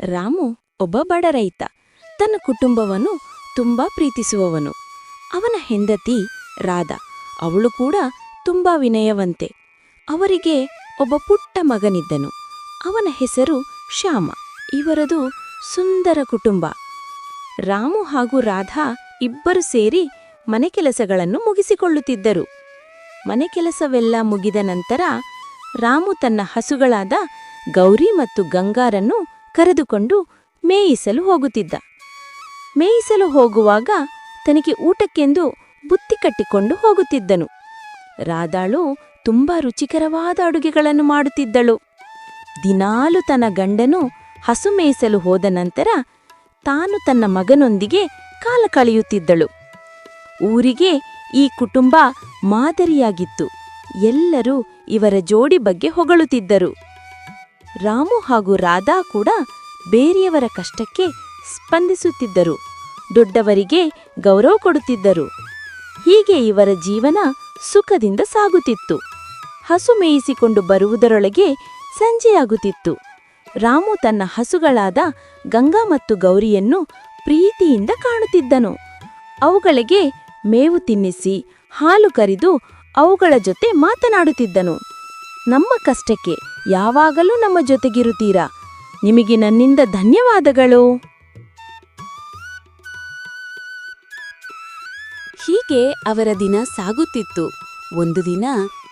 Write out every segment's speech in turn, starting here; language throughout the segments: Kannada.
ರಾಮು ಒಬ್ಬ ಬಡ ರೈತ. ತನ್ನ ಕುಟುಂಬವನ್ನು ತುಂಬಾ ಪ್ರೀತಿಸುವವನು. ಅವನ ಹೆಂಡತಿ ರಾಧಾ. ಅವಳು ಕೂಡ ತುಂಬಾ ವಿನಯವಂತೆ. ಅವರಿಗೆ ಒಬ್ಬ ಪುಟ್ಟ ಮಗನಿದ್ದನು. ಅವನ ಹೆಸರು ಶ್ಯಾಮ. ಇವರದು ಸುಂದರ ಕುಟುಂಬ. ರಾಮು ಹಾಗೂ ರಾಧಾ ಇಬ್ಬರು ಸೇರಿ ಮನೆ ಕೆಲಸಗಳನ್ನು ಮುಗಿಸಿಕೊಳ್ಳುತ್ತಿದ್ದರು. ಮನೆ ಕೆಲಸವೆಲ್ಲ ಮುಗಿದ ನಂತರ ರಾಮು ತನ್ನ ಹಸುಗಳಾದ ಗೌರಿ ಮತ್ತು ಗಂಗಾರನ್ನು ಕರೆದುಕೊಂಡು ಮೇಯಿಸಲು ಹೋಗುತ್ತಿದ್ದ. ಮೇಯಿಸಲು ಹೋಗುವಾಗ ತನಗೆ ಊಟಕ್ಕೆಂದು ಬುತ್ತಿ ಕಟ್ಟಿಕೊಂಡು ಹೋಗುತ್ತಿದ್ದನು. ರಾಧಾಳು ತುಂಬಾ ರುಚಿಕರವಾದ ಅಡುಗೆಗಳನ್ನು ಮಾಡುತ್ತಿದ್ದಳು. ದಿನಾಲು ತನ್ನ ಗಂಡನು ಹಸು ಮೇಯಿಸಲು ಹೋದ ನಂತರ ತಾನು ತನ್ನ ಮಗನೊಂದಿಗೆ ಕಾಲ ಕಳೆಯುತ್ತಿದ್ದಳು. ಊರಿಗೆ ಈ ಕುಟುಂಬ ಮಾದರಿಯಾಗಿತ್ತು. ಎಲ್ಲರೂ ಇವರ ಜೋಡಿ ಬಗ್ಗೆ ಹೊಗಳುತ್ತಿದ್ದರು. ರಾಮು ಹಾಗೂ ರಾಧಾ ಕೂಡ ಬೇರೆಯವರ ಕಷ್ಟಕ್ಕೆ ಸ್ಪಂದಿಸುತ್ತಿದ್ದರು. ದೊಡ್ಡವರಿಗೆ ಗೌರವ ಕೊಡುತ್ತಿದ್ದರು. ಹೀಗೆ ಇವರ ಜೀವನ ಸುಖದಿಂದ ಸಾಗುತ್ತಿತ್ತು. ಹಸು ಮೇಯಿಸಿಕೊಂಡು ಬರುವುದರೊಳಗೆ ಸಂಜೆಯಾಗುತ್ತಿತ್ತು. ರಾಮು ತನ್ನ ಹಸುಗಳಾದ ಗಂಗಾ ಮತ್ತು ಗೌರಿಯನ್ನು ಪ್ರೀತಿಯಿಂದ ಕಾಣುತ್ತಿದ್ದನು. ಅವುಗಳಿಗೆ ಮೇವು ತಿನ್ನಿಸಿ, ಹಾಲು ಕರಿದು ಅವುಗಳ ಜೊತೆ ಮಾತನಾಡುತ್ತಿದ್ದನು. ನಮ್ಮ ಕಷ್ಟಕ್ಕೆ ಯಾವಾಗಲೂ ನಮ್ಮ ಜೊತೆಗಿರುತ್ತೀರಾ? ನಿಮಗೆ ನನ್ನಿಂದ ಧನ್ಯವಾದಗಳು. ಹೀಗೆ ಅವರ ದಿನ ಸಾಗುತ್ತಿತ್ತು. ಒಂದು ದಿನ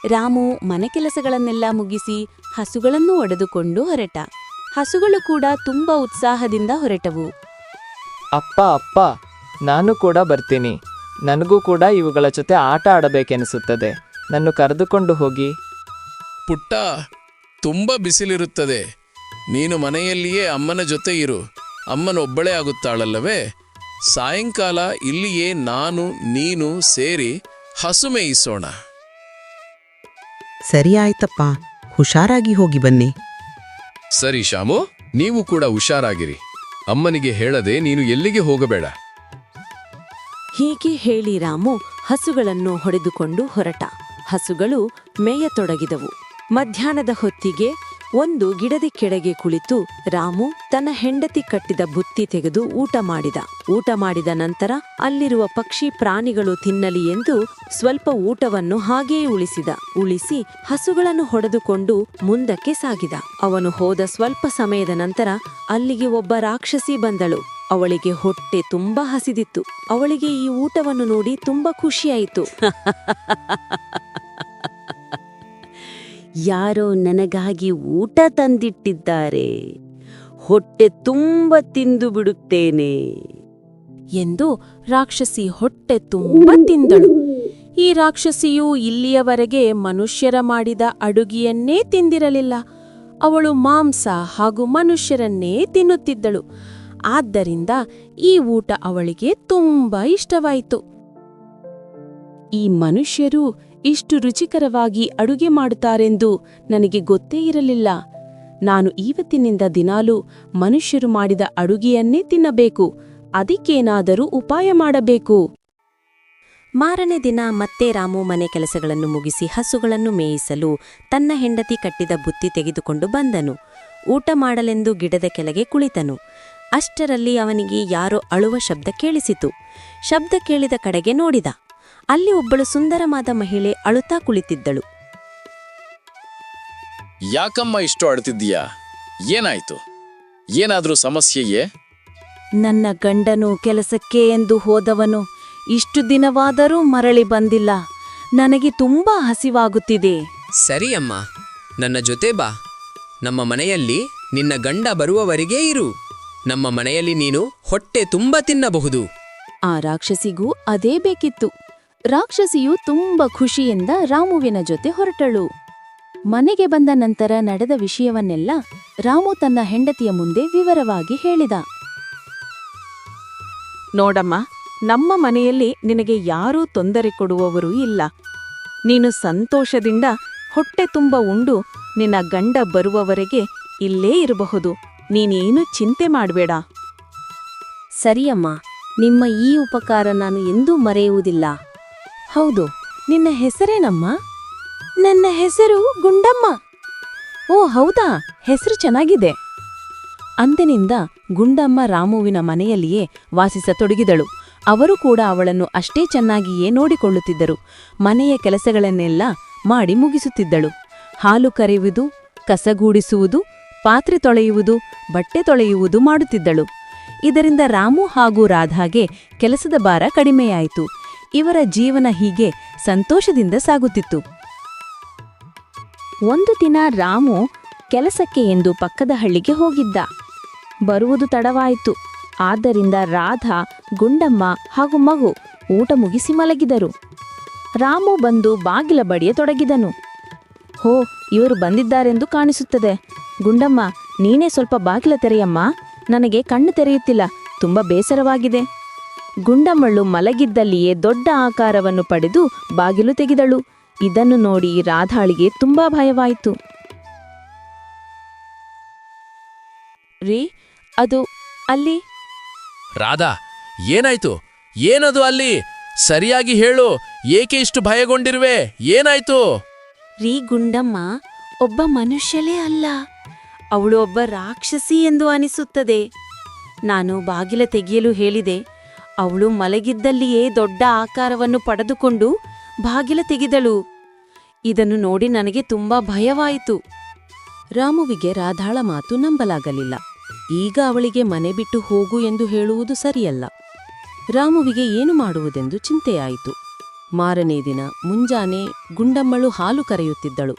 ರಾಮು ಮನೆ ಕೆಲಸಗಳನ್ನೆಲ್ಲ ಮುಗಿಸಿ ಹಸುಗಳನ್ನು ಒಡೆದುಕೊಂಡು ಹೊರಟ. ಹಸುಗಳು ಕೂಡ ತುಂಬಾ ಉತ್ಸಾಹದಿಂದ ಹೊರಟವು. ಅಪ್ಪ ಅಪ್ಪ ನಾನು ಕೂಡ ಬರ್ತೀನಿ. ನನಗೂ ಕೂಡ ಇವುಗಳ ಜೊತೆ ಆಟ ಆಡಬೇಕೆನಿಸುತ್ತದೆ. ನನ್ನ ಕರೆದುಕೊಂಡು ಹೋಗಿ. ಪುಟ್ಟ ತುಂಬ ಬಿಸಿಲಿರುತ್ತದೆ. ನೀನು ಮನೆಯಲ್ಲಿಯೇ ಅಮ್ಮನ ಜೊತೆ ಇರು. ಅಮ್ಮನೊಬ್ಬಳೇ ಆಗುತ್ತಾಳಲ್ಲವೇ? ಸಾಯಂಕಾಲ ಇಲ್ಲಿಯೇ ನಾನು ನೀನು ಸೇರಿ ಹಸು ಮೇಯಿಸೋಣ. ಸರಿ ಆಯ್ತಪ್ಪ ಹುಷಾರಾಗಿ ಹೋಗಿ ಬನ್ನಿ. ಸರಿ ಶಾಮು ನೀವು ಕೂಡ ಹುಷಾರಾಗಿರಿ. ಅಮ್ಮನಿಗೆ ಹೇಳದೆ ನೀನು ಎಲ್ಲಿಗೆ ಹೋಗಬೇಡ. ಹೀಗೆ ಹೇಳಿ ರಾಮು ಹಸುಗಳನ್ನು ಹೊಡೆದುಕೊಂಡು ಹೊರಟ. ಹಸುಗಳು ಮೇಯತೊಡಗಿದವು. ಮಧ್ಯಾಹ್ನದ ಹೊತ್ತಿಗೆ ಒಂದು ಗಿಡದ ಕೆಳಗೆ ಕುಳಿತು ರಾಮು ತನ್ನ ಹೆಂಡತಿ ಕಟ್ಟಿದ ಬುತ್ತಿ ತೆಗೆದು ಊಟ ಮಾಡಿದ. ಊಟ ಮಾಡಿದ ನಂತರ ಅಲ್ಲಿರುವ ಪಕ್ಷಿ ಪ್ರಾಣಿಗಳು ತಿನ್ನಲಿ ಎಂದು ಸ್ವಲ್ಪ ಊಟವನ್ನು ಹಾಗೆಯೇ ಉಳಿಸಿದ. ಉಳಿಸಿ ಹಸುಗಳನ್ನು ಹೊಡೆದುಕೊಂಡು ಮುಂದಕ್ಕೆ ಸಾಗಿದ. ಅವನು ಹೋದ ಸ್ವಲ್ಪ ಸಮಯದ ನಂತರ ಅಲ್ಲಿಗೆ ಒಬ್ಬ ರಾಕ್ಷಸಿ ಬಂದಳು. ಅವಳಿಗೆ ಹೊಟ್ಟೆ ತುಂಬಾ ಹಸಿದಿತ್ತು. ಅವಳಿಗೆ ಈ ಊಟವನ್ನು ನೋಡಿ ತುಂಬಾ ಖುಷಿಯಾಯಿತು. ಯಾರೋ ನನಗಾಗಿ ಊಟ ತಂದಿಟ್ಟಿದ್ದಾರೆ. ಹೊಟ್ಟೆ ತುಂಬ ತಿಂದು ಬಿಡುತ್ತೇನೆ. ಎಂದು ರಾಕ್ಷಸಿ ಹೊಟ್ಟೆ ತುಂಬ ತಿಂದಳು. ಈ ರಾಕ್ಷಸಿಯು ಇಲ್ಲಿಯವರೆಗೆ ಮನುಷ್ಯರ ಮಾಡಿದ ಅಡುಗೆಯನ್ನೇ ತಿಂದಿರಲಿಲ್ಲ. ಅವಳು ಮಾಂಸ ಹಾಗೂ ಮನುಷ್ಯರನ್ನೇ ತಿನ್ನುತ್ತಿದ್ದಳು. ಆದ್ದರಿಂದ ಈ ಊಟ ಅವಳಿಗೆ ತುಂಬಾ ಇಷ್ಟವಾಯಿತು. ಈ ಮನುಷ್ಯರು ಇಷ್ಟು ರುಚಿಕರವಾಗಿ ಅಡುಗೆ ಮಾಡುತ್ತಾರೆಂದು ನನಗೆ ಗೊತ್ತೇ ಇರಲಿಲ್ಲ. ನಾನು ಇವತ್ತಿನಿಂದ ದಿನಾಲೂ ಮನುಷ್ಯರು ಮಾಡಿದ ಅಡುಗೆಯನ್ನೇ ತಿನ್ನಬೇಕು, ಅದಕ್ಕೇನಾದರೂ ಉಪಾಯ ಮಾಡಬೇಕು. ಮಾರನೇ ದಿನ ಮತ್ತೆ ರಾಮು ಮನೆ ಕೆಲಸಗಳನ್ನು ಮುಗಿಸಿ ಹಸುಗಳನ್ನು ಮೇಯಿಸಲು ತನ್ನ ಹೆಂಡತಿ ಕಟ್ಟಿದ ಬುತ್ತಿ ತೆಗೆದುಕೊಂಡು ಬಂದನು. ಊಟ ಮಾಡಲೆಂದು ಗಿಡದ ಕೆಳಗೆ ಕುಳಿತನು. ಅಷ್ಟರಲ್ಲಿ ಅವನಿಗೆ ಯಾರೋ ಅಳುವ ಶಬ್ದ ಕೇಳಿಸಿತು. ಶಬ್ದ ಕೇಳಿದ ಕಡೆಗೆ ನೋಡಿದ ಅಲ್ಲಿ ಒಬ್ಬಳು ಸುಂದರವಾದ ಮಹಿಳೆ ಅಳುತ್ತಾ ಕುಳಿತಿದ್ದಳು. ಯಾಕಮ್ಮ ಇಷ್ಟು ಅಳ್ತಿದ್ದೀಯಾ ಏನಾಯ್ತು? ಏನಾದ್ರೂ ಸಮಸ್ಯೆಯೇ? ನನ್ನ ಗಂಡನು ಕೆಲಸಕ್ಕೆ ಎಂದು ಹೋದವನು ಇಷ್ಟು ದಿನವಾದರೂ ಮರಳಿ ಬಂದಿಲ್ಲ. ನನಗೆ ತುಂಬಾ ಹಸಿವಾಗುತ್ತಿದೆ. ಸರಿ ಅಮ್ಮ ನನ್ನ ಜೊತೆ ಬಾ. ನಮ್ಮ ಮನೆಯಲ್ಲಿ ನಿನ್ನ ಗಂಡ ಬರುವವರೆಗೇ ಇರು. ನಮ್ಮ ಮನೆಯಲ್ಲಿ ನೀನು ಹೊಟ್ಟೆ ತುಂಬ ತಿನ್ನಬಹುದು. ಆ ರಾಕ್ಷಸಿಗೂ ಅದೇ ಬೇಕಿತ್ತು. ರಾಕ್ಷಸಿಯು ತುಂಬ ಖುಷಿಯಿಂದ ರಾಮುವಿನ ಜೊತೆ ಹೊರಟಳು. ಮನೆಗೆ ಬಂದ ನಂತರ ನಡೆದ ವಿಷಯವನ್ನೆಲ್ಲ ರಾಮು ತನ್ನ ಹೆಂಡತಿಯ ಮುಂದೆ ವಿವರವಾಗಿ ಹೇಳಿದ. ನೋಡಮ್ಮ ನಮ್ಮ ಮನೆಯಲ್ಲಿ ನಿನಗೆ ಯಾರೂ ತೊಂದರೆ ಕೊಡುವವರು ಇಲ್ಲ. ನೀನು ಸಂತೋಷದಿಂದ ಹೊಟ್ಟೆ ತುಂಬ ಉಂಡು ನಿನ್ನ ಗಂಡ ಬರುವವರೆಗೆ ಇಲ್ಲೇ ಇರಬಹುದು. ನೀನೇನು ಚಿಂತೆ ಮಾಡಬೇಡ. ಸರಿಯಮ್ಮ ನಿಮ್ಮ ಈ ಉಪಕಾರ ನಾನು ಎಂದೂ ಮರೆಯುವುದಿಲ್ಲ. ಹೌದು, ನಿನ್ನ ಹೆಸರೇನಮ್ಮ? ನನ್ನ ಹೆಸರು ಗುಂಡಮ್ಮ. ಓ, ಹೌದಾ, ಹೆಸರು ಚೆನ್ನಾಗಿದೆ. ಅಂದಿನಿಂದ ಗುಂಡಮ್ಮ ರಾಮುವಿನ ಮನೆಯಲ್ಲಿಯೇ ವಾಸಿಸತೊಡಗಿದಳು. ಅವರು ಕೂಡ ಅವಳನ್ನು ಅಷ್ಟೇ ಚೆನ್ನಾಗಿಯೇ ನೋಡಿಕೊಳ್ಳುತ್ತಿದ್ದರು. ಮನೆಯ ಕೆಲಸಗಳನ್ನೆಲ್ಲ ಮಾಡಿ ಮುಗಿಸುತ್ತಿದ್ದಳು. ಹಾಲು ಕರೆಯುವುದು, ಕಸಗೂಡಿಸುವುದು, ಪಾತ್ರೆ ತೊಳೆಯುವುದು, ಬಟ್ಟೆ ತೊಳೆಯುವುದು ಮಾಡುತ್ತಿದ್ದಳು. ಇದರಿಂದ ರಾಮು ಹಾಗೂ ರಾಧಾಗೆ ಕೆಲಸದ ಭಾರ ಕಡಿಮೆಯಾಯಿತು. ಇವರ ಜೀವನ ಹೀಗೆ ಸಂತೋಷದಿಂದ ಸಾಗುತ್ತಿತ್ತು. ಒಂದು ದಿನ ರಾಮು ಕೆಲಸಕ್ಕೆ ಎಂದು ಪಕ್ಕದ ಹಳ್ಳಿಗೆ ಹೋಗಿದ್ದ. ಬರುವುದು ತಡವಾಯಿತು. ಆದ್ದರಿಂದ ರಾಧಾ, ಗುಂಡಮ್ಮ ಹಾಗೂ ಮಗು ಊಟ ಮುಗಿಸಿ ಮಲಗಿದರು. ರಾಮು ಬಂದು ಬಾಗಿಲ ಬಡಿಯ ತೊಡಗಿದನು. ಹೋ, ಇವರು ಬಂದಿದ್ದಾರೆಂದು ಕಾಣಿಸುತ್ತದೆ. ಗುಂಡಮ್ಮ, ನೀನೇ ಸ್ವಲ್ಪ ಬಾಗಿಲ ತೆರೆಯಮ್ಮ. ನನಗೆ ಕಣ್ಣು ತೆರೆಯುತ್ತಿಲ್ಲ. ತುಂಬ ಬೇಸರವಾಗಿದೆ. ಗುಂಡಮ್ಮಳು ಮಲಗಿದ್ದಲ್ಲಿಯೇ ದೊಡ್ಡ ಆಕಾರವನ್ನು ಪಡೆದು ಬಾಗಿಲು ತೆಗೆದಳು. ಇದನ್ನು ನೋಡಿ ರಾಧಾಳಿಗೆ ತುಂಬಾ ಭಯವಾಯಿತು. ರೀ ಅದು ಅಲ್ಲಿ? ರಾಧಾ ಏನಾಯ್ತು? ಏನದು ಅಲ್ಲಿ? ಸರಿಯಾಗಿ ಹೇಳು ಏಕೆ ಇಷ್ಟು ಭಯಗೊಂಡಿರುವೆ? ಏನಾಯ್ತು? ರೀ ಗುಂಡಮ್ಮ ಒಬ್ಬ ಮನುಷ್ಯಲೇ ಅಲ್ಲ. ಅವಳು ಒಬ್ಬ ರಾಕ್ಷಸಿ ಎಂದು ಅನಿಸುತ್ತದೆ. ನಾನು ಬಾಗಿಲ ತೆಗೆಯಲು ಹೇಳಿದೆ ಅವಳು ಮಲಗಿದ್ದಲ್ಲಿಯೇ ದೊಡ್ಡ ಆಕಾರವನ್ನು ಪಡೆದುಕೊಂಡು ಬಾಗಿಲ ತೆಗೆದಳು. ಇದನ್ನು ನೋಡಿ ನನಗೆ ತುಂಬಾ ಭಯವಾಯಿತು. ರಾಮುವಿಗೆ ರಾಧಾಳ ಮಾತು ನಂಬಲಾಗಲಿಲ್ಲ. ಈಗ ಅವಳಿಗೆ ಮನೆ ಬಿಟ್ಟು ಹೋಗು ಎಂದು ಹೇಳುವುದು ಸರಿಯಲ್ಲ. ರಾಮುವಿಗೆ ಏನು ಮಾಡುವುದೆಂದು ಚಿಂತೆಯಾಯಿತು. ಮಾರನೇ ದಿನ ಮುಂಜಾನೆ ಗುಂಡಮ್ಮಳು ಹಾಲು ಕರೆಯುತ್ತಿದ್ದಳು.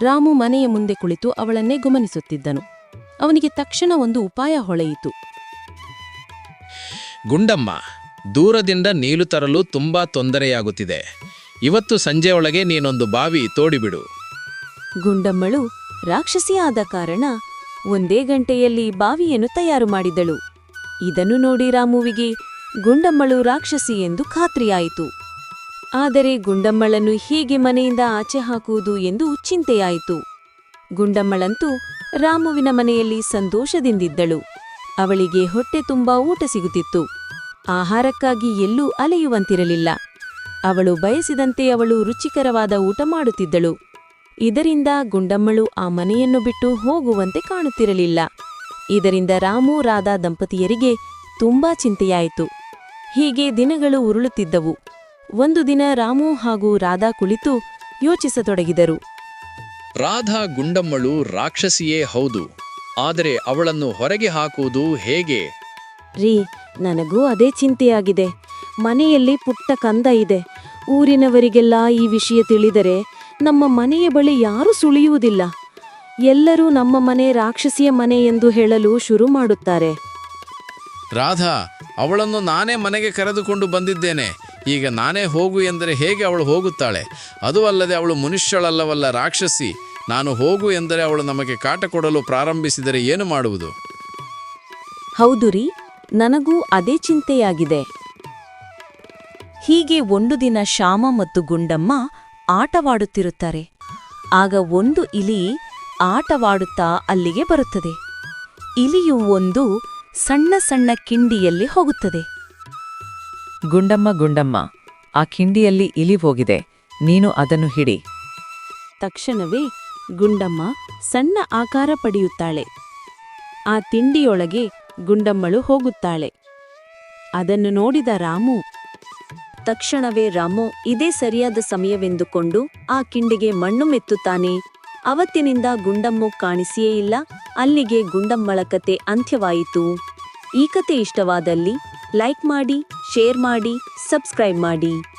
ರಾಮು ಮನೆಯ ಮುಂದೆ ಕುಳಿತು ಅವಳನ್ನೇ ಗಮನಿಸುತ್ತಿದ್ದನು. ಅವನಿಗೆ ತಕ್ಷಣ ಒಂದು ಉಪಾಯ ಹೊಳೆಯಿತು. ಗುಂಡಮ್ಮ, ದೂರದಿಂದ ನೀಲು ತರಲು ತುಂಬಾ ತೊಂದರೆಯಾಗುತ್ತಿದೆ. ಇವತ್ತು ಸಂಜೆಯೊಳಗೆ ನೀನೊಂದು ಬಾವಿ ತೋಡಿಬಿಡು. ಗುಂಡಮ್ಮಳು ರಾಕ್ಷಸಿಯಾದ ಕಾರಣ ಒಂದೇ ಗಂಟೆಯಲ್ಲಿ ಬಾವಿಯನ್ನು ತಯಾರು ಮಾಡಿದಳು. ಇದನ್ನು ನೋಡಿ ರಾಮುವಿಗೆ ಗುಂಡಮ್ಮಳು ರಾಕ್ಷಸಿ ಎಂದು ಖಾತ್ರಿಯಾಯಿತು. ಆದರೆ ಗುಂಡಮ್ಮಳನ್ನು ಹೀಗೆ ಮನೆಯಿಂದ ಆಚೆ ಹಾಕುವುದು ಎಂದು ಚಿಂತೆಯಾಯಿತು. ಗುಂಡಮ್ಮಳಂತೂ ರಾಮುವಿನ ಮನೆಯಲ್ಲಿ ಸಂತೋಷದಿಂದಿದ್ದಳು. ಅವಳಿಗೆ ಹೊಟ್ಟೆ ತುಂಬಾ ಊಟ ಸಿಗುತ್ತಿತ್ತು. ಆಹಾರಕ್ಕಾಗಿ ಎಲ್ಲೂ ಅಲೆಯುವಂತಿರಲಿಲ್ಲ. ಅವಳು ಬಯಸಿದಂತೆ ಅವಳು ರುಚಿಕರವಾದ ಊಟ ಮಾಡುತ್ತಿದ್ದಳು. ಇದರಿಂದ ಗುಂಡಮ್ಮಳು ಆ ಮನೆಯನ್ನು ಬಿಟ್ಟು ಹೋಗುವಂತೆ ಕಾಣುತ್ತಿರಲಿಲ್ಲ. ಇದರಿಂದ ರಾಮು ರಾಧಾ ದಂಪತಿಯರಿಗೆ ತುಂಬಾ ಚಿಂತೆಯಾಯಿತು. ಹೀಗೆ ದಿನಗಳು ಉರುಳುತ್ತಿದ್ದವು. ಒಂದು ದಿನ ರಾಮು ಹಾಗೂ ರಾಧಾ ಕುಳಿತು ಯೋಚಿಸತೊಡಗಿದರು. ರಾಧಾ ಗುಂಡಮ್ಮಳು ರಾಕ್ಷಸಿಯೇ ಹೌದು. ಆದರೆ ಅವಳನ್ನು ಹೊರಗೆ ಹಾಕುವುದು ಹೇಗೆ? ರೀ ನನಗೂ ಅದೇ ಚಿಂತೆಯಾಗಿದೆ. ಮನೆಯಲ್ಲಿ ಪುಟ್ಟ ಕಂದ ಇದೆ. ಊರಿನವರಿಗೆಲ್ಲ ಈ ವಿಷಯ ತಿಳಿದರೆ ನಮ್ಮ ಮನೆಯ ಬಳಿ ಯಾರೂ ಸುಳಿಯುವುದಿಲ್ಲ. ಎಲ್ಲರೂ ನಮ್ಮ ಮನೆ ರಾಕ್ಷಸಿಯ ಮನೆ ಎಂದು ಹೇಳಲು ಶುರು ಮಾಡುತ್ತಾರೆ. ರಾಧಾ ಅವಳನ್ನು ನಾನೇ ಮನೆಗೆ ಕರೆದುಕೊಂಡು ಬಂದಿದ್ದೇನೆ. ಈಗ ನಾನೇ ಹೋಗು ಎಂದರೆ ಹೇಗೆ ಅವಳು ಹೋಗುತ್ತಾಳೆ? ಅದು ಅಲ್ಲದೆ ಅವಳು ಮನುಷ್ಯಳಲ್ಲವಲ್ಲ ರಾಕ್ಷಸಿ. ನಾನು ಹೋಗು ಎಂದರೆ ಅವಳು ನಮಗೆ ಕಾಟ ಕೊಡಲು ಪ್ರಾರಂಭಿಸಿದರೆ ಏನು ಮಾಡುವುದು? ಹೌದು ರೀ ನನಗೂ ಅದೇ ಚಿಂತೆಯಾಗಿದೆ. ಹೀಗೆ ಒಂದು ದಿನ ಶ್ಯಾಮ ಮತ್ತು ಗುಂಡಮ್ಮ ಆಟವಾಡುತ್ತಿರುತ್ತಾರೆ. ಆಗ ಒಂದು ಇಲಿ ಆಟವಾಡುತ್ತಾ ಅಲ್ಲಿಗೆ ಬರುತ್ತದೆ. ಇಲಿಯು ಒಂದು ಸಣ್ಣ ಸಣ್ಣ ಕಿಂಡಿಯಲ್ಲಿ ಹೋಗುತ್ತದೆ. ಗುಂಡಮ್ಮ ಗುಂಡಮ್ಮ ಆ ಕಿಂಡಿಯಲ್ಲಿ ಇಲಿ ಹೋಗಿದೆ. ನೀನು ಅದನ್ನು ಹಿಡಿ. ತಕ್ಷಣವೇ ಗುಂಡಮ್ಮ ಸಣ್ಣ ಆಕಾರ ಪಡೆಯುತ್ತಾಳೆ. ಆ ತಿಂಡಿಯೊಳಗೆ ಗುಂಡಮ್ಮಳು ಹೋಗುತ್ತಾಳೆ. ಅದನ್ನು ನೋಡಿದ ರಾಮು, ತಕ್ಷಣವೇ ರಾಮು, ಇದೇ ಸರಿಯಾದ ಸಮಯವೆಂದುಕೊಂಡು ಆ ಕಿಂಡಿಗೆ ಮಣ್ಣು ಮೆತ್ತುತ್ತಾನೆ. ಅವತ್ತಿನಿಂದ ಗುಂಡಮ್ಮು ಕಾಣಿಸಿಯೇ ಇಲ್ಲ. ಅಲ್ಲಿಗೆ ಗುಂಡಮ್ಮಳ ಕತೆ ಅಂತ್ಯವಾಯಿತು. ಈ ಕತೆ ಇಷ್ಟವಾದಲ್ಲಿ ಲೈಕ್ ಮಾಡಿ, ಶೇರ್ ಮಾಡಿ, ಸಬ್ಸ್ಕ್ರೈಬ್ ಮಾಡಿ.